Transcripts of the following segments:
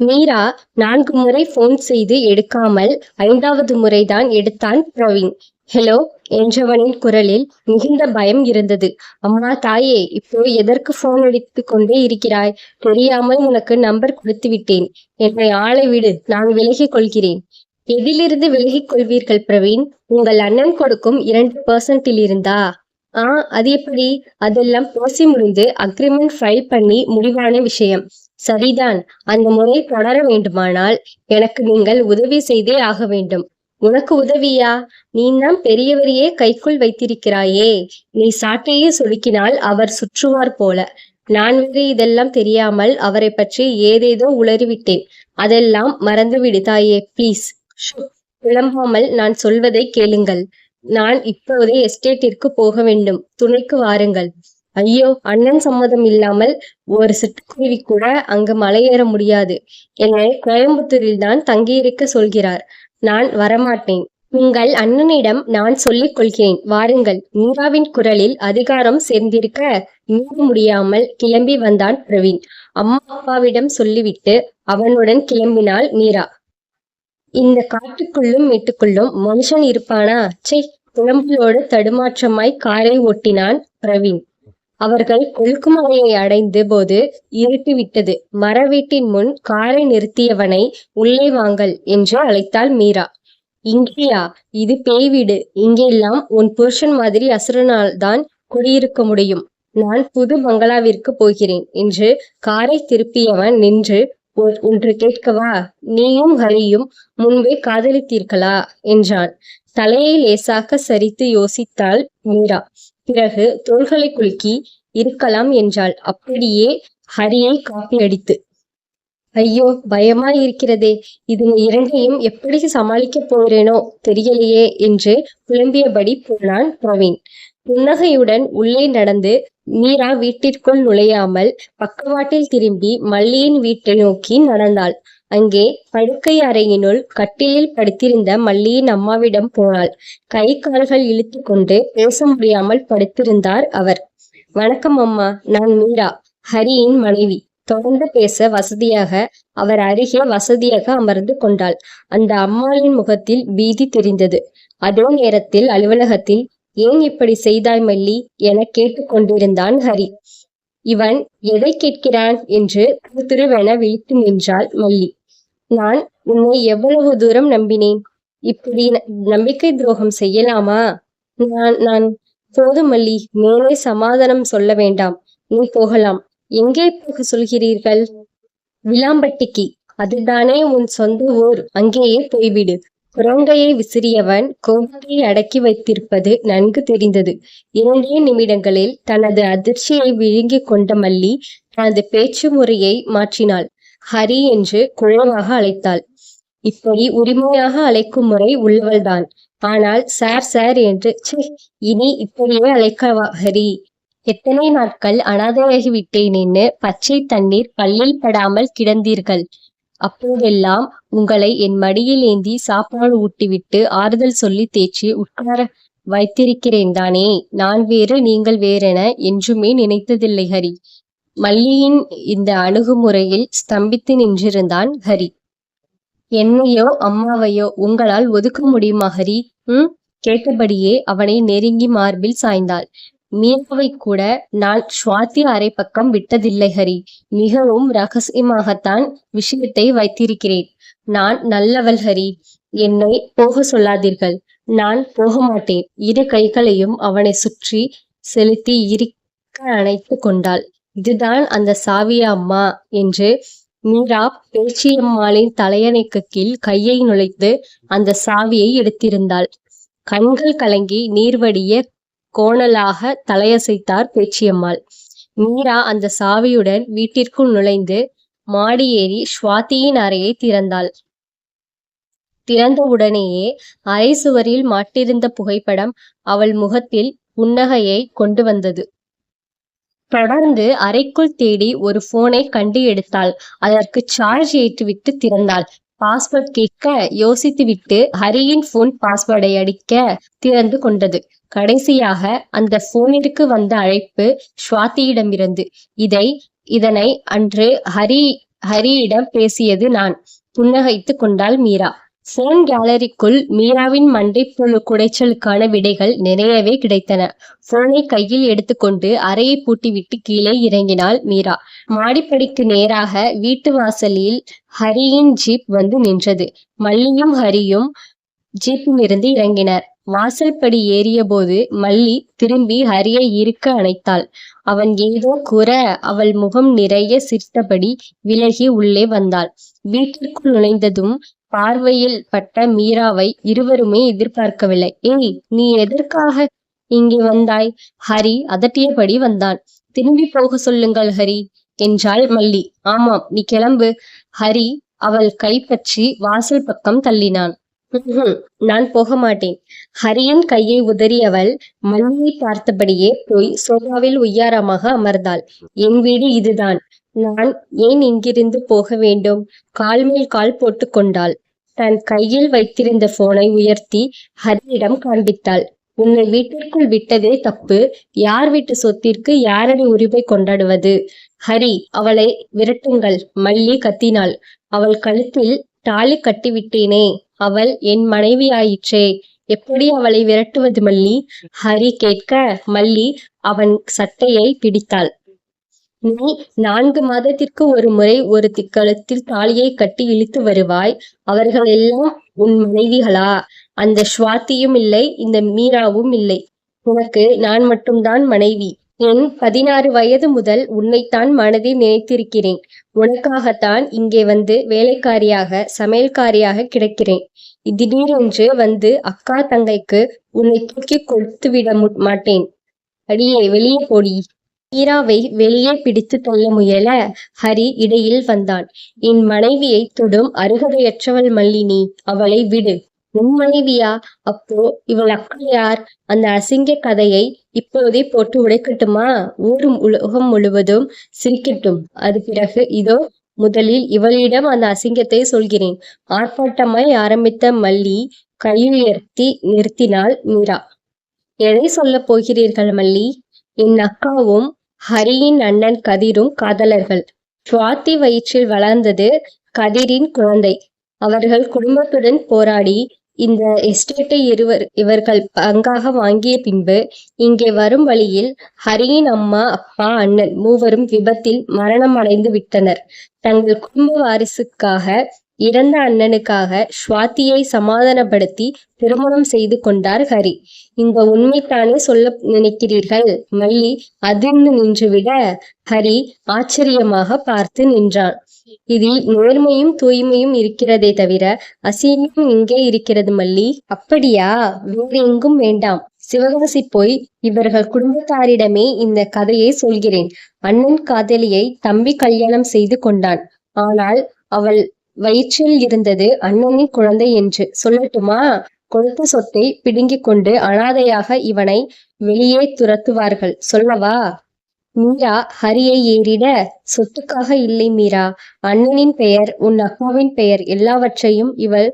மீரா நான்கு முறை போன் செய்து எடுக்காமல் ஐந்தாவது முறைதான் எடுத்தான் பிரவீன். ஹலோ என்றவனின் குரலில் மிகுந்த பயம் இருந்தது. அம்மா தாயே இப்போ எதற்கு போன் அடித்து கொண்டே இருக்கிறாய்? தெரியாமல் உனக்கு நம்பர் கொடுத்து விட்டேன். என்னை ஆளை விடு நான் விலகிக் கொள்கிறேன். எதிலிருந்து விலகிக் கொள்வீர்கள் பிரவீன்? உங்கள் அண்ணன் கொடுக்கும் இரண்டு பர்சன்டில் இருந்தா? ஆ அது எப்படி? அதெல்லாம் பேசி முடிந்து அக்ரிமெண்ட் ஃபைல் பண்ணி முடிவான விஷயம். சரிதான். அந்த முறை தொடர வேண்டுமானால் எனக்கு நீங்கள் உதவி செய்தே ஆக வேண்டும். உனக்கு உதவியா? நீ தான் பெரியவரையே கைக்குள் வைத்திருக்கிறாயே. நீ சாட்டையே சுருக்கினால் அவர் சுற்றுவார் போல. நான் வேறு இதெல்லாம் தெரியாமல் அவரை பற்றி ஏதேதோ உளறிவிட்டேன். அதெல்லாம் மறந்துவிடு தாயே ப்ளீஸ் புலம்பாமல் நான் சொல்வதை கேளுங்கள். நான் இப்போதே எஸ்டேட்டிற்கு போக வேண்டும். துணைக்கு வாருங்கள். ஐயோ அண்ணன் சம்மதம் இல்லாமல் ஒரு சிட்டுக்குருவி கூட அங்கு மலையேற முடியாது என்னை கோயம்புத்தூரில் தான் தங்கியிருக்க சொல்கிறார். நான் வரமாட்டேன். உங்கள் அண்ணனிடம் நான் சொல்லிக் கொள்கிறேன். வாருங்கள். மீராவின் குரலில் அதிகாரம் சேர்ந்திருக்க மீற முடியாமல் கிளம்பி வந்தான் பிரவீன். அம்மா அப்பாவிடம் சொல்லிவிட்டு அவனுடன் கிளம்பினாள் மீரா. இந்த காட்டுக்குள்ளும் மேட்டுக்குள்ளும் மனுஷன் இருப்பானா? சே புலம்பலோடு தடுமாற்றமாய் காரை ஓட்டினான் பிரவீன். அவர்கள் கொழுக்குமலையை அடைந்த போது இருட்டி விட்டது மர வீட்டின் முன் காரை நிறுத்தியவனை உள்ளே வாங்கல் என்று அழைத்தாள் மீரா. இங்கேயா? இது பேய் வீடு. இங்கெல்லாம் உன் புருஷன் மாதிரி அசுரனால் தான் குடியிருக்க முடியும். நான் புது பங்களாவிற்கு போகிறேன் என்று காரை திருப்பியவன் நின்று "ஒ- ஒன்று கேட்கவா? நீயும் ஹரியும் முன்பே காதலித்தீர்களா? என்றான். தலையை லேசாக சரித்து யோசித்தாள் மீரா. பிறகு தோள்களை குலுக்கி இருக்கலாம் என்றாள். அப்படியே ஹரியை காப்பி அடித்து ஐயோ பயமா இருக்கிறதே. இதுங்க இரண்டையும் எப்படி சமாளிக்கப் போகிறேனோ தெரியலையே என்று புலம்பியபடி போனான் பிரவீன் புன்னகையுடன் உள்ளே நடந்து மீரா வீட்டிற்குள் நுழையாமல் பக்கவாட்டில் திரும்பி மல்லியின் வீட்டை நோக்கி நடந்தாள். அங்கே படுக்கை அறையினுள் கட்டிலில் படுத்திருந்த மல்லியின் அம்மாவிடம் போனாள். கை கால்கள் இழுத்து கொண்டு பேச முடியாமல் படுத்திருந்தார் அவர். வணக்கம் அம்மா நான் மீரா ஹரியின் மனைவி. தொடர்ந்து பேச வசதியாக அவர் அருகே வசதியாக அமர்ந்து கொண்டாள். அந்த அம்மாளின் முகத்தில் பீதி தெரிந்தது. அதே நேரத்தில் அலுவலகத்தில் ஏன் இப்படி செய்தாய் மல்லி? என கேட்டுக்கொண்டிருந்தான் ஹரி. இவன் எதை கேட்கிறான்? என்று திருவென விழித்து நின்றாள் மல்லி. நான் உன்னை எவ்வளவு தூரம் நம்பினேன்? இப்படி ந- நம்பிக்கை துரோகம் செய்யலாமா? நான் நான் போதும் அல்லி மேலே சமாதானம் சொல்ல வேண்டாம். நீ போகலாம். எங்கே போக சொல்கிறீர்கள்? விளாம்பட்டிக்கு. அதுதானே உன் சொந்த ஊர். அங்கேயே போய்விடு. குரங்கையை விசிறியவன் கோபத்தை அடக்கி வைத்திருப்பது நன்கு தெரிந்தது. இரண்டே நிமிடங்களில் தனது அதிர்ச்சியை விழுங்கிக் கொண்ட மல்லி தனது பேச்சு முறையை மாற்றினாள். ஹரி என்று குழவாக அழைத்தாள். இப்படி உரிமையாக அழைக்கும் முறை உள்ளவள்தான். ஆனால் சார் சார் என்று ச்சே இனி இப்படியே அழைக்கவா ஹரி? எத்தனை நாட்கள் அனாதையாகி விட்டேனேன்னு பச்சை தண்ணீர் பல்லில் படாமல் கிடந்தீர்கள். அப்போதெல்லாம் உங்களை என் மடியில் ஏந்தி சாப்பாடு ஊட்டிவிட்டு ஆறுதல் சொல்லி தேய்ச்சி உட்கார வைத்திருக்கிறேன் தானே? நான் வேறு நீங்கள் வேறென என்றுமே நினைத்ததில்லை ஹரி. மல்லியின் இந்த அணுகுமுறையில் ஸ்தம்பித்து நின்றிருந்தான் ஹரி. என்னையோ அம்மாவையோ உங்களால் ஒதுக்க முடியுமா ஹரி? ம்? கேட்டபடியே அவனை நெருங்கி மார்பில் சாய்ந்தாள். மீனாவை கூட நான் சுவாதி அரை பக்கம் விட்டதில்லை ஹரி. மிகவும் ரகசியமாகத்தான் விஷயத்தை வைத்திருக்கிறேன். நான் நல்லவள் ஹரி. என்னை போக சொல்லாதீர்கள். நான் போக மாட்டேன். இரு கைகளையும் அவனை சுற்றி செலுத்தி இருக்க அணைத்து கொண்டாள். இதுதான் அந்த சாவியா அம்மா என்று மீரா பேச்சியம்மாளின் தலையணைக்கு கீழ் கையை நுழைத்து அந்த சாவியை எடுத்திருந்தாள். கண்கள் கலங்கி நீர்வடிய கோணலாக தலையசைத்தார் பேச்சியம்மாள். மீரா அந்த சாவியுடன் வீட்டிற்குள் நுழைந்து மாடி ஏறி ஸ்வாதியின் அறையை திறந்தாள். திறந்தவுடனேயே அரை சுவரில் மாட்டிருந்த புகைப்படம் அவள் முகத்தில் புன்னகையை கொண்டு வந்தது. தொடர்ந்து அறைக்குள் தேடி ஒரு போனை கண்டு எடுத்தாள். அதற்கு சார்ஜ் ஏற்றுவிட்டு திறந்தாள். பாஸ்வேர்ட் கேட்க யோசித்துவிட்டு ஹரியின் போன் பாஸ்வேர்டை அடிக்க திறந்து கொண்டது. கடைசியாக அந்த போனிற்கு வந்த அழைப்பு ஸ்வாதியிடமிருந்து. இதை இதனை அன்று ஹரி ஹரியிடம் பேசியது நான். புன்னகைத்துக் கொண்டாள் மீரா. போன் கேலரிக்குள் மீராவின் மண்டைப்புழு குடைச்சலுக்கான விடைகள் நிறையவே கிடைத்தன. போனை கையில் எடுத்துக்கொண்டு அறையை பூட்டிவிட்டு கீழே இறங்கினாள் மீரா. மாடிப்படிக்கு நேராக வீட்டு வாசலில் ஹரியின் ஜீப் வந்து நின்றது. மல்லியும் ஹரியும் ஜீப்பிலிருந்து இறங்கினர். வாசல் படி ஏறிய போது மல்லி திரும்பி ஹரியை இருக்க அணைத்தாள். அவன் ஏதோ கூற அவள் முகம் நிறைய சிரித்தபடி விலகி உள்ளே வந்தாள். வீட்டிற்குள் நுழைந்ததும் பார்வையில் பட்ட மீராவை இருவருமே எதிர்பார்க்கவில்லை. ஏய் நீ எதற்காக இங்கே வந்தாய்? ஹரி அதட்டியபடி வந்தான். திரும்பி போக சொல்லுங்கள் ஹரி என்றாள் மல்லி. ஆமாம் நீ கிளம்பு. ஹரி அவள் கைப்பற்றி வாசல் பக்கம் தள்ளினான். நான் போக மாட்டேன். ஹரியின் கையை உதறியவள் மல்லியை பார்த்தபடியே போய் சோபாவில் உய்யாரமாக அமர்ந்தாள். என் வீடு இதுதான். நான் ஏன் இங்கிருந்து போக வேண்டும்? கால் மேல் கால் போட்டு கொண்டாள். தன் கையில் வைத்திருந்த போனை உயர்த்தி ஹரியிடம் காண்பித்தாள். உன்னை வீட்டிற்குள் விட்டதே தப்பு. யார் வீட்டு சொத்திற்கு யாரடி உரிமை கொண்டாடுவது? ஹரி அவளை விரட்டுங்கள் மல்லி கத்தினாள். அவள் கழுத்தில் தாலி கட்டிவிட்டேனே. அவள் என் மனைவியாயிற்றே. எப்படி அவளை விரட்டுவது மல்லி? ஹரி கேட்க மல்லி அவன் சட்டையை பிடித்தாள். நீ நான்கு மாதத்திற்கு ஒரு முறை ஒரு திக்கழுத்தில் தாலியை கட்டி இழுத்து வருவாய். அவர்கள் எல்லாம் உன் மனைவிகளா? அந்த ஸ்வாத்தியும் இல்லை இந்த மீராவும் இல்லை. உனக்கு நான் மட்டும்தான் மனைவி. என் பதினாறு வயது முதல் உன்னைத்தான் மனதில் நினைத்திருக்கிறேன். உனக்காகத்தான் இங்கே வந்து வேலைக்காரியாக சமையல்காரியாக கிடக்கிறேன். திடீரென்று வந்து அக்கா தங்கைக்கு உன்னை தூக்கி கொடுத்து விட மு- மாட்டேன். அடியே வெளியே போடி. மீராவை வெளியே பிடித்து தள்ள முயல ஹரி இடையில் வந்தான். என் மனைவியை தொடும் அருகதையற்றவள் மல்லினி அவளை விடு. உன் மனைவியா? அப்போ இவள் அக்கா யார்? அந்த அசிங்க கதையை இப்போதே போட்டு உடைக்கட்டுமா? ஊரும் உலகம் முழுவதும் சிரிக்கட்டும். அது பிறகு இதோ முதலில் இவளிடம் அந்த அசிங்கத்தை சொல்கிறேன். ஆர்ப்பாட்டமாய் ஆரம்பித்த மல்லி கையுயர்த்தி நிறுத்தினாள் மீரா. எதை சொல்லப் போகிறீர்கள் மல்லி? என் அக்காவும் ஹரியின் அண்ணன் கதிரும் காதலர்கள். சுவாத்தி வயிற்றில் வளர்ந்தது கதிரின் குழந்தை. அவர்கள் குடும்பத்துடன் போராடி இந்த எஸ்டேட்டை இருவர் இவர்கள் பங்காக வாங்கிய பின்பு இங்கே வரும் வழியில் ஹரியின் அம்மா அப்பா அண்ணன் மூவரும் விபத்தில் மரணம் அடைந்து விட்டனர். தங்கள் குடும்ப வாரிசுக்காக இறந்த அண்ணனுக்காக ஸ்வாதியை சமாதானப்படுத்தி திருமணம் செய்து கொண்டார் ஹரி. இந்த உண்மைத்தானே சொல்ல நினைக்கிறீர்கள்? மல்லி அதிர்ந்து நின்றுவிட ஹரி ஆச்சரியமாக பார்த்து நின்றான். இதில் நேர்மையும் தூய்மையும் இருக்கிறதே தவிர அசிங்கம் இங்கே இருக்கிறது மல்லி. அப்படியா? வேறு எங்கும் வேண்டாம். சிவகாசி போய் இவர்கள் குடும்பத்தாரிடமே இந்த கதையை சொல்கிறேன். அண்ணன் காதலியை தம்பி கல்யாணம் செய்து கொண்டான். ஆனால் அவள் வயிற்றில் இருந்தது அண்ணனின் குழந்தை என்று. சொல்லட்டுமா? கொடுத்த சொத்தை பிடுங்கிக் கொண்டு அனாதையாக இவனை வெளியே துரத்துவார்கள். சொல்லவா? மீரா ஹரியை ஏறிட. சொத்துக்காக இல்லை மீரா. அண்ணனின் பெயர் உன் அக்காவின் பெயர் எல்லாவற்றையும் இவள்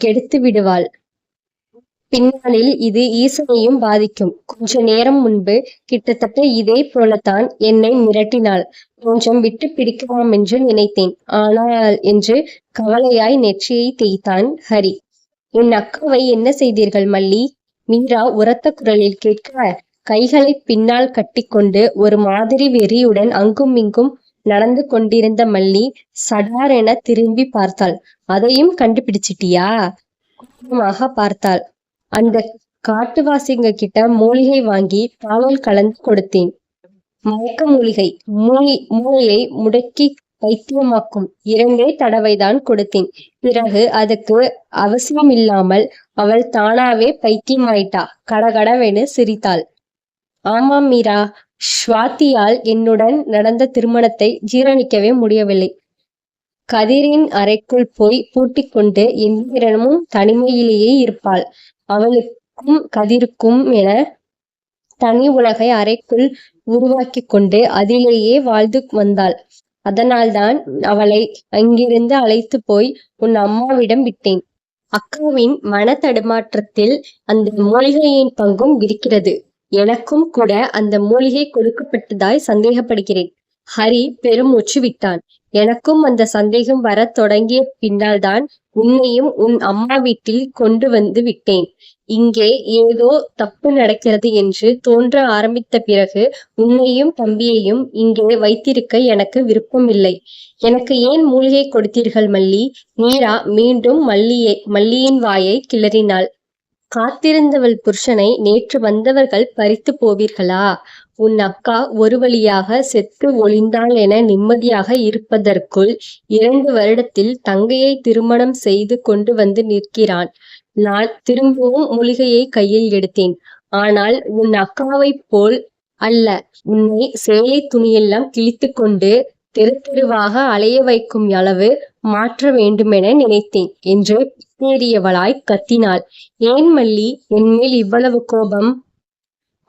கெடுத்து விடுவாள். பின்னாளில் இது ஈசனையும் பாதிக்கும். கொஞ்ச நேரம் முன்பு கிட்டத்தட்ட இதே போலத்தான் என்னை மிரட்டினாள். கொஞ்சம் விட்டு பிடிக்கலாம் என்று நினைத்தேன். ஆனால் என்று கவலையாய் நெற்றியை தேய்த்தான் ஹரி. என் அக்காவை என்ன செய்தீர்கள் மல்லி? மீரா உரத்த குரலில் கேட்க கைகளை பின்னால் கட்டிக்கொண்டு ஒரு மாதிரி வெறியுடன் அங்கும் இங்கும் நடந்து கொண்டிருந்த மல்லி சடாரென திரும்பி பார்த்தாள். அதையும் கண்டுபிடிச்சிட்டியா? கோபமாக பார்த்தாள். அந்த காட்டுவாசிங்க கிட்ட மூலிகை வாங்கி பாலில் கலந்து கொடுத்தேன். மயக்க மூலிகை மூலி மூளையை முடக்கி பைத்தியமாக்கும் இரண்டே தடவைதான் கொடுத்தேன். பிறகு அதுக்கு அவசியம் இல்லாமல் அவள் தானாவே பைத்தியமாயிட்டா. கடகடவென சிரித்தாள். ஆமாம் மீரா ஸ்வாத்தியால் என்னுடன் நடந்த திருமணத்தை ஜீரணிக்கவே முடியவில்லை. கதிரின் அறைக்குள் போய் பூட்டிக் கொண்டு எந்திரமும் தனிமையிலேயே இருப்பாள். அவளுக்கும் கதிருக்கும் என தனி உலகை அறைக்குள் உருவாக்கி கொண்டு அதிலேயே வாழ்ந்து வந்தாள். அதனால்தான் அவளை அங்கிருந்து அழைத்து போய் உன் அம்மாவிடம் விட்டேன். அக்காவின் மன தடுமாற்றத்தில் அந்த மூலிகையின் பங்கும் இருக்கிறது. எனக்கும் கூட அந்த மூலிகை கொடுக்கப்பட்டதாய் சந்தேகப்படுகிறேன். ஹரி பெருமூச்சு விட்டான். எனக்கும் அந்த சந்தேகம் வரத் தொடங்கிய பின்னால்தான் உன்னையும் உன் அம்மா வீட்டில் கொண்டு வந்து விட்டேன். இங்கே ஏதோ தப்பு நடக்கிறது என்று தோன்ற ஆரம்பித்த பிறகு உன்னையும் தம்பியையும் இங்கே வைத்திருக்க எனக்கு விருப்பமில்லை. எனக்கு ஏன் மூலிகை கொடுத்தீர்கள் மல்லி? நீரா மீண்டும் மல்லியை மல்லியின் வாயை கிளறினாள். காத்திருந்தவள் புருஷனை நேற்று வந்தவர்கள் பறித்து போவீர்களா? உன் அக்கா ஒரு வழியாக செத்து ஒளிந்தாள் என நிம்மதியாக இருப்பதற்குள் இரண்டு வருடத்தில் தங்கையை திருமணம் செய்து கொண்டு வந்து நிற்கிறான். நான் திரும்பவும் மூலிகையை கையில் எடுத்தேன். ஆனால் உன் அக்காவைப் போல் அல்ல. உன்னை சேலை துணியெல்லாம் கிழித்து கொண்டு தெரு தெருவாக அலைய வைக்கும் அளவு மாற்ற வேண்டுமென நினைத்தேன் என்று பித்தேறியவளாய் கத்தினாள். ஏன் மல்லி? என்மேல் இவ்வளவு கோபம்?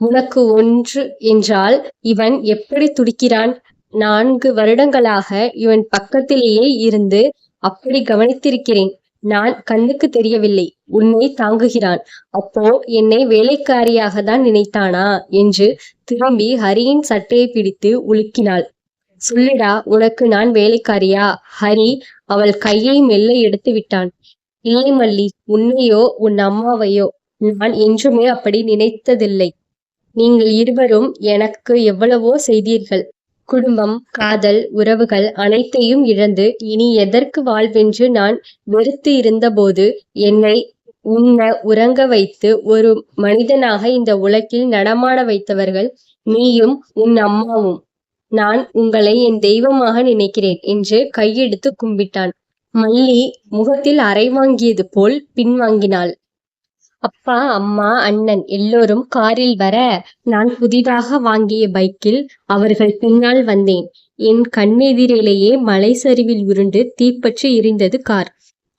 உனக்கு ஒன்று என்றால் இவன் எப்படி துடிக்கிறான்? நான்கு வருடங்களாக இவன் பக்கத்திலேயே இருந்து அப்படி கவனித்திருக்கிறேன். நான் கண்ணுக்கு தெரியவில்லை உன்னை தாங்குகிறான். அப்போ என்னை வேலைக்காரியாக தான் நினைத்தானா? என்று திரும்பி ஹரியின் சட்டையை பிடித்து உலுக்கினாள். சொல்லுடா உனக்கு நான் வேலைக்காரியா? ஹரி அவள் கையை மெல்ல எடுத்து விட்டான். இல்லை மல்லி உன்னையோ உன் அம்மாவையோ நான் என்றுமே அப்படி நினைத்ததில்லை. நீங்கள் இருவரும் எனக்கு எவ்வளவோ செய்தீர்கள். குடும்பம் காதல் உறவுகள் அனைத்தையும் இழந்து இனி எதற்கு வாழ்வென்று நான் வெறுத்து இருந்தபோது என்னை உன்னை உறங்க வைத்து ஒரு மனிதனாக இந்த உலகில் நடமாட வைத்தவர்கள் நீயும் உன் அம்மாவும். நான் உங்களை என் தெய்வமாக நினைக்கிறேன் என்று கையெடுத்து கும்பிட்டான். மல்லி முகத்தில் அறை வாங்கியது போல் பின்வாங்கினாள். அப்பா அம்மா அண்ணன் எல்லோரும் காரில் வர நான் புதிதாக வாங்கிய பைக்கில் அவர்கள் பின்னால் வந்தேன். என் கண்ணெதிரிலேயே மலை சரிவில் உருண்டு தீப்பற்றி எரிந்தது கார்.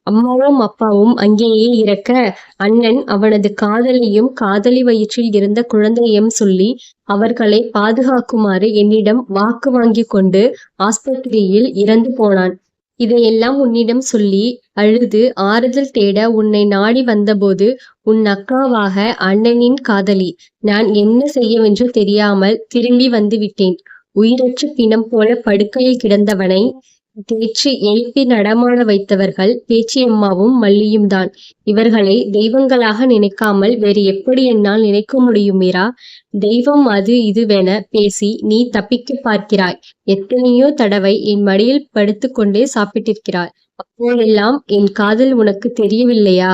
அம்மாவும் அப்பாவும் அங்கேயே இறக்க அண்ணன் அவனது காதலியும் காதலி வயிற்றில் இருந்த குழந்தையும் சொல்லி அவர்களை பாதுகாக்குமாறு என்னிடம் வாக்கு வாங்கி கொண்டு ஆஸ்பத்திரியில் இறந்து போனான். இதையெல்லாம் உன்னிடம் சொல்லி அழுது ஆறுதல் தேட உன்னை நாடி வந்தபோது உன் அக்காவாக அண்ணனின் காதலி. நான் என்ன செய்யவென்று தெரியாமல் திரும்பி வந்து விட்டேன் உயிரற்ற பிணம் போல படுக்கையில் கிடந்தவனை தேற்றி எழுப்பி நடமாட வைத்தவர்கள் பேச்சியம்மாவும் மல்லியும் தான் இவர்களை தெய்வங்களாக நினைக்காமல் வேறு எப்படி என்னால் நினைக்க முடியும் மீரா? தெய்வம் அது இதுவென பேசி நீ தப்பிக்க பார்க்கிறாய். எத்தனையோ தடவை என் மடியில் படுத்துக்கொண்டே சாப்பிட்டிருக்கிறாய். அப்போதெல்லாம் என் காதல் உனக்கு தெரியவில்லையா?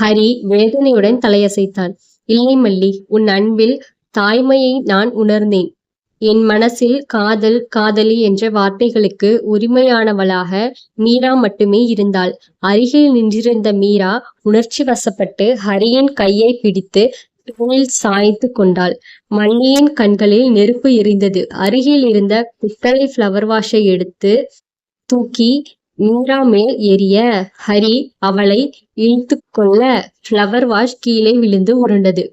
ஹரி வேதனையுடன் தலையசைத்தான். இல்லை மல்லி உன் அன்பில் தாய்மையை நான் உணர்ந்தேன். என் மனசில் காதல் காதலி என்ற வார்த்தைகளுக்கு உரிமையானவளாக மீரா மட்டுமே இருந்தாள். அருகில் நின்றிருந்த மீரா உணர்ச்சி வசப்பட்டு ஹரியின் கையை பிடித்து தோளில் சாய்த்து கொண்டாள். மண்ணியின் கண்களில் நெருப்பு எரிந்தது. அருகில் இருந்த பித்தளை ஃப்ளவர் வாஷை எடுத்து தூக்கி மீரா மேல் எரிய ஹரி அவளை இழுத்து கொள்ள ஃப்ளவர் வாஷ் கீழே விழுந்து உருண்டது.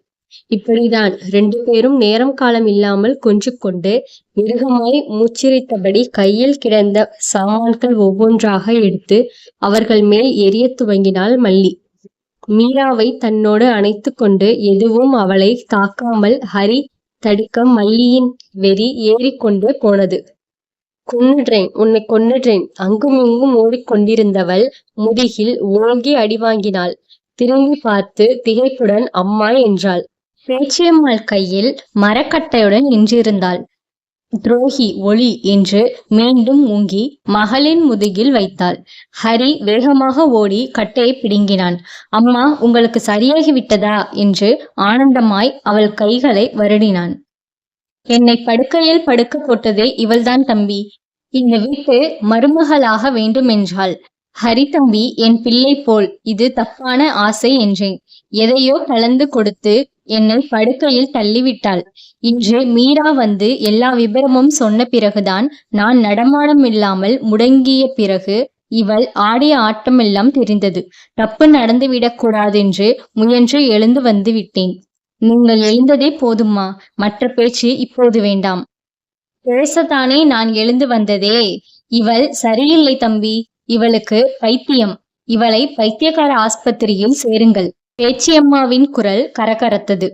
இப்படிதான் ரெண்டு பேரும் நேரம் காலம் இல்லாமல் கொஞ்சிக்கொண்டு மிருகமாய் மூச்சிரித்தபடி கையில் கிடந்த சாமான்கள் ஒவ்வொன்றாக எடுத்து அவர்கள் மேல் எரியத் துவங்கினாள் மல்லி. மீராவை தன்னோடு அணைத்து கொண்டு எதுவும் அவளை தாக்காமல் ஹரி தடுக்க மல்லியின் வெறி ஏறிக்கொண்டு போனது. கொன்னுடுறேன் உன்னை கொன்னுடுறேன் அங்கும் இங்கும் ஓடிக்கொண்டிருந்தவள் முதுகில் ஓங்கி அடி வாங்கினாள். திரும்பி பார்த்து திகைப்புடன் அம்மா என்றாள். பேச்சியம்மாள் கையில் மரக்கட்டையுடன் நின்றிருந்தாள். துரோகி ஒளி என்று மீண்டும் ஊங்கி மகளின் முதுகில் வைத்தாள். ஹரி வேகமாக ஓடி கட்டையை பிடுங்கினான். அம்மா உங்களுக்கு சரியாகி விட்டதா? என்று ஆனந்தமாய் அவள் கைகளை வருடினான். என்னை படுக்கையில் படுக்க போட்டதே இவள்தான் தம்பி. இந்த வீட்டு மருமகளாக வேண்டும் என்றாள் ஹரி தம்பி என் பிள்ளை போல் இது தப்பான ஆசை என்றேன். எதையோ கலந்து கொடுத்து என்னை படுக்கையில் தள்ளிவிட்டாள். இன்று மீரா வந்து எல்லா விபரமும் சொன்ன பிறகுதான் நான் நடமாடம் இல்லாமல் முடங்கிய பிறகு இவள் ஆடிய ஆட்டமெல்லாம் தெரிந்தது. தப்பு நடந்துவிடக் விடக்கூடாதென்று முயன்று எழுந்து வந்து விட்டேன். நீங்கள் எழுந்ததே போதுமா மற்ற பேச்சு இப்போது வேண்டாம். பேசத்தானே நான் எழுந்து வந்ததே. இவள் சரியில்லை தம்பி. இவளுக்கு பைத்தியம். இவளை பைத்தியக்கார ஆஸ்பத்திரியில் சேருங்கள். பேச்சியம்மாவின் குரல் கரகரத்தது.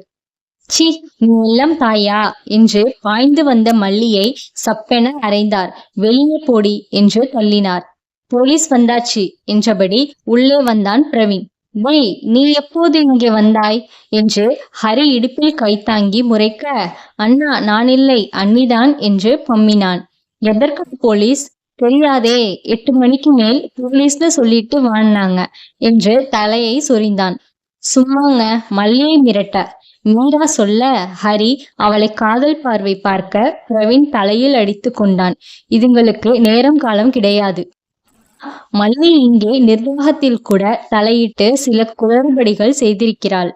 சி நீ எல்லாம் தாயா? என்று பாய்ந்து வந்த மல்லியை சப்பென அறைந்தார். வெளியே போடி என்று தள்ளினார். போலீஸ் வந்தாச்சு என்றபடி உள்ளே வந்தான் பிரவீன். டேய் நீ எப்போது இங்கே வந்தாய்? என்று ஹரி இடுப்பில் கைத்தாங்கி முறைக்க அண்ணா நான் இல்லை அண்ணிதான் என்று பம்மினான். எதற்கு போலீஸ்? தெரியாதே எட்டு மணிக்கு மேல் போலீஸ்னு சொல்லிட்டு வாழ்னாங்க என்று தலையை சொரிந்தான். சும்மாங்க மல்லியை மிரட்ட. மீரா சொல்ல ஹரி அவளை காதல் பார்வை பார்க்க பிரவீன் தலையில் அடித்து கொண்டான். இதுங்களுக்கு நேரம் காலம் கிடையாது. மல்லி இங்கே நிர்வாகத்தில் கூட தலையிட்டு சில குளறுபடிகள் செய்திருக்கிறாள்.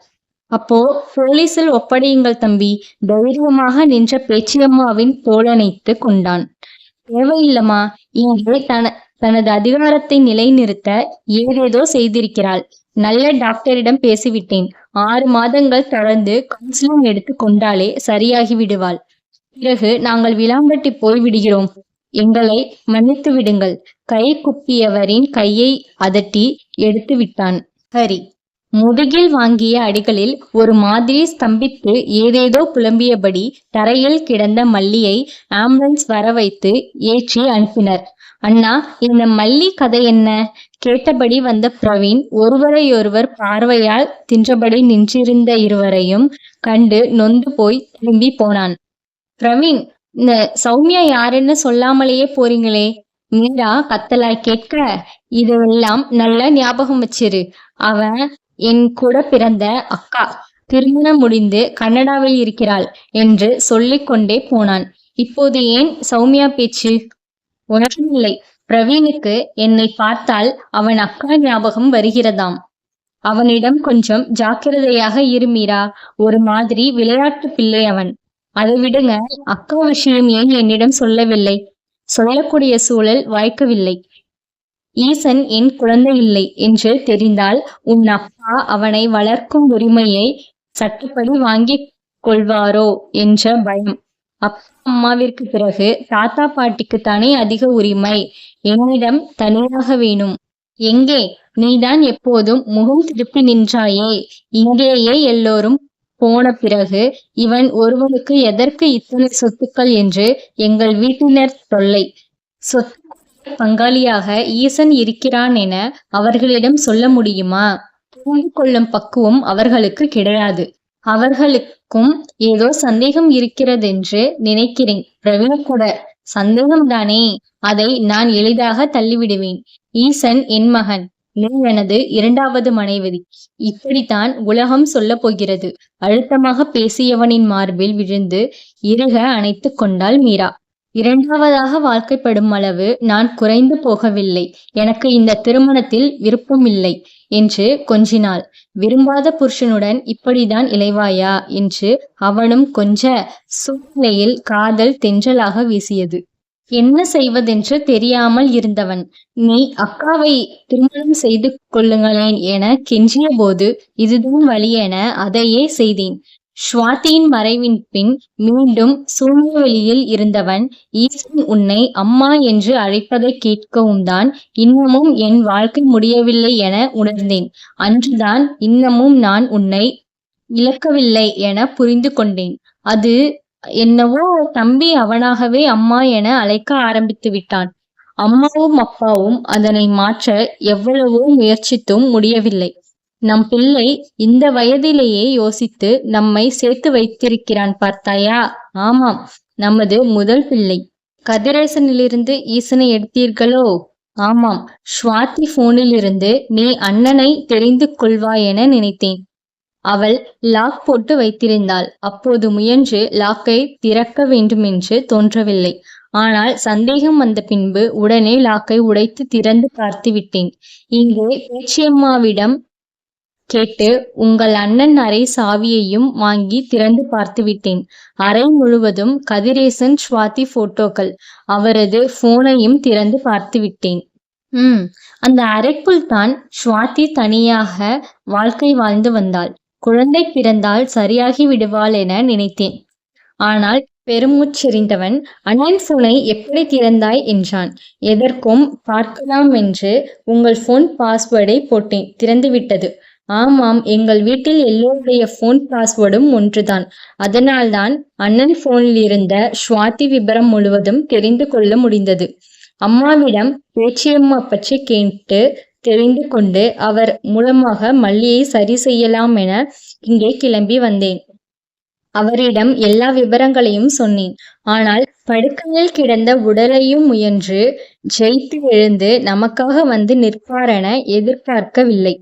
அப்போ போலீசில் ஒப்படையுங்கள் தம்பி தைரியமாக நின்ற பேச்சியம்மாவின் தோழனைத்து கொண்டான். தேவையில்லம்மா இங்கே தன தனது அதிகாரத்தை நிலைநிறுத்த ஏதேதோ செய்திருக்கிறாள். நல்ல டாக்டரிடம் பேசிவிட்டேன். ஆறு மாதங்கள் தொடர்ந்து கவுன்சிலிங் எடுத்து கொண்டாலே சரியாகி விடுவாள். பிறகு நாங்கள் விளாம்பட்டி போய் விடுகிறோம். எங்களை மன்னித்து விடுங்கள் கை குப்பியவரின் கையை அதட்டி எடுத்து விட்டான் ஹரி முதுகில் வாங்கிய அடிகளில் ஒரு மாதிரி ஸ்தம்பித்து ஏதேதோ புலம்பியபடி தரையில் கிடந்த மல்லியை ஆம்புலன்ஸ் வர வைத்து ஏற்றி அனுப்பினர். அண்ணா இந்த மல்லி கதை என்ன கேட்டபடி வந்த பிரவீன் ஒருவரையொருவர் பார்வையால் தின்றபடி நின்றிருந்த இருவரையும் கண்டு நொந்து போய் திரும்பி போனான். பிரவீன் இந்த சௌமியா யாருன்னு சொல்லாமலேயே போறீங்களே? மீரா கத்தலாய் கேட்க இதெல்லாம் நல்ல ஞாபகம் வச்சிரு. அவன் என் கூட பிறந்த அக்கா திருமணம் முடிந்து கனடாவில் இருக்கிறாள் என்று சொல்லிக்கொண்டே போனான். இப்போது ஏன் சௌமியா பேச்சு? உனக்குமில்லை பிரவீனுக்கு என்னை பார்த்தால் அவன் அக்கா ஞாபகம் வருகிறதாம். அவனிடம் கொஞ்சம் ஜாக்கிரதையாக இருமீரா ஒரு மாதிரி விளையாட்டு பிள்ளை அவன். அதை விடுங்க. அக்கா விஷயம் ஏன் என்னிடம் சொல்லவில்லை? சொல்லக்கூடிய சூழல் வாய்க்கவில்லை. ஈசன் என் குழந்தை இல்லை என்று தெரிந்தால் உன் அப்பா அவனை வளர்க்கும் உரிமையை சட்டப்படி வாங்கி கொள்வாரோ என்ற பயம். அப்பா அம்மாவிற்கு பிறகு தாத்தா பாட்டிக்கு தானே அதிக உரிமை. என்னிடம் தனியாக வேணும். எங்கே? நீதான் எப்போதும் முகம் திருப்பி நின்றாயே. இங்கேயே எல்லோரும் போன பிறகு இவன் ஒருவனுக்கு எதற்கு இத்தனை சொத்துக்கள் என்று எங்கள் வீட்டினர் தொல்லை சொத்து பங்காளியாக ஈசன் இருக்கிறான் என அவர்களிடம் சொல்ல முடியுமா? புரிந்து கொள்ளும் பக்குவம் அவர்களுக்கு கிடையாது. அவர்களுக்கும் ஏதோ சந்தேகம் இருக்கிறதென்று நினைக்கிறேன். பிரவீன் கூட சந்தேகம்தானே? அதை நான் எளிதாக தள்ளிவிடுவேன். ஈசன் என் மகன் நீ எனது இரண்டாவது மனைவி. இப்படித்தான் உலகம் சொல்ல போகிறது. அழுத்தமாக பேசியவனின் மார்பில் விழுந்து இறுக அணைத்துக் கொண்டாள் மீரா. இரண்டாவதாக வாழ்க்கைப்படும் அளவு நான் குறைந்து போகவில்லை. எனக்கு இந்த திருமணத்தில் விருப்பமில்லை என்று கொஞ்சினாள். விரும்பாத புருஷனுடன் இப்படிதான் இளைவாயா என்று அவனும் கொஞ்ச சூழ்நிலையில் காதல் தென்றலாக வீசியது. என்ன செய்வதென்று தெரியாமல் இருந்தவன். நீ அக்காவை திருமணம் செய்து கொள்ளுங்களேன் என கெஞ்சிய போது இதுதான் வழி என அதையே செய்தேன். ஸ்வாதியின் மறைவின் பின் மீண்டும் சூழ்நிலையில் இருந்தவன் ஈசன் உன்னை அம்மா என்று அழைப்பதை கேட்கவும் தான் இன்னமும் என் வாழ்க்கை முடியவில்லை என உணர்ந்தேன். அன்றுதான் இன்னமும் நான் உன்னை இழக்கவில்லை என புரிந்து கொண்டேன். அது என்னவோ தம்பி அவனாகவே அம்மா என அழைக்க ஆரம்பித்து விட்டான். அம்மாவும் அப்பாவும் அதனை மாற்ற எவ்வளவோ முயற்சித்தும் முடியவில்லை. நம் பிள்ளை இந்த வயதிலேயே யோசித்து நம்மை சேர்த்து வைத்திருக்கிறான் பார்த்தாயா? ஆமாம் நமது முதல் பிள்ளை. கதிரேசனிலிருந்து ஈசனை எடுத்தீர்களோ? ஆமாம் ஸ்வாதி போனிலிருந்து நீ அண்ணனை தெரிந்து கொள்வாய் என நினைத்தேன். அவள் லாக் போட்டு வைத்திருந்தாள். அப்போது முயன்று லாக்கை திறக்க வேண்டுமென்று தோன்றவில்லை. ஆனால் சந்தேகம் வந்த பின்பு உடனே லாக்கை உடைத்து திறந்து பார்த்து விட்டேன் இங்கே பேச்சியம்மாவிடம் கேட்டு உங்கள் அண்ணன் அறை சாவியையும் வாங்கி திறந்து பார்த்து விட்டேன் அறை முழுவதும் கதிரேசன் ஸ்வாதி போட்டோக்கள். அவரது போனையும் திறந்து பார்த்து விட்டேன் ம் அந்த அறைக்குள் தான் ஸ்வாதி தனியாக வாழ்க்கை வாழ்ந்து வந்தாள். குழந்தை பிறந்தால் சரியாகி விடுவாள் என நினைத்தேன். ஆனால் பெருமூச்செறிந்தவன் அண்ணன் போனை எப்படி திறந்தாய்? என்றான். எதற்கும் பார்க்கலாம் என்று உங்கள் போன் பாஸ்வேர்டை போட்டேன். திறந்து விட்டது ஆமாம் எங்கள் வீட்டில் எல்லோருடைய போன் பாஸ்வேர்டும் ஒன்றுதான். அதனால்தான் அண்ணன் போனில் இருந்த ஸ்வாதி விபரம் முழுவதும் தெரிந்து கொள்ள முடிந்தது. அம்மாவிடம் பேச்சியம்மா பற்றி கேட்டு தெரிந்து கொண்டு அவர் மூலமாக மல்லியை சரி செய்யலாம் என இங்கே கிளம்பி வந்தேன். அவரிடம் எல்லா விவரங்களையும் சொன்னேன். ஆனால் படுக்கையில் கிடந்த உடலையும் முயன்று ஜெயித்து எழுந்து நமக்காக வந்து நிற்பாரென எதிர்பார்க்கவில்லை.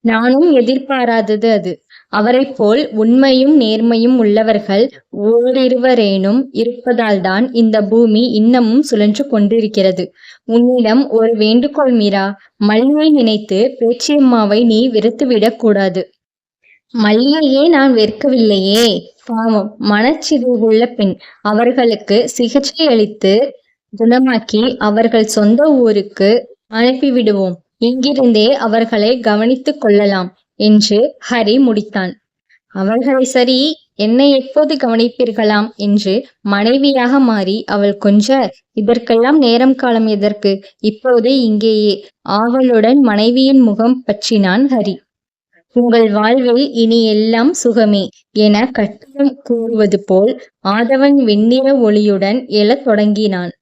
நானும் எதிர்பாராதது அது. அவரைப் போல் உண்மையும் நேர்மையும் உள்ளவர்கள் ஓரிருவரேனும் இருப்பதால்தான் இந்த பூமி இன்னமும் சுழன்று கொண்டிருக்கிறது. உன்னிடம் ஒரு வேண்டுகோள் மீரா மல்லியை நினைத்து பேச்சியம்மாவை நீ வெறுத்துவிடக் கூடாது. மல்லியையே நான் வெறுக்கவில்லையே. பாவம் மனச்சிதைவுள்ள பெண். அவர்களுக்கு சிகிச்சை அளித்து குணமாக்கி அவர்கள் சொந்த ஊருக்கு அனுப்பிவிடுவோம். இங்கிருந்தே அவர்களை கவனித்துக் கொள்ளலாம் என்று ஹரி முடித்தான். அவர்களை சரி என்னை எப்போது கவனிப்பீர்களாம் என்று மனைவியாக மாறி அவள் கொஞ்ச இதற்கெல்லாம் நேரம் காலம் எதற்கு? இப்போது இங்கேயே. ஆவலுடன் மனைவியின் முகம் பற்றினான் ஹரி. உங்கள் வாழ்வில் இனி எல்லாம் சுகமே என கட்டிடம் கூறுவது போல் ஆதவன் வெண்ணிற ஒளியுடன் எழத் தொடங்கினான்.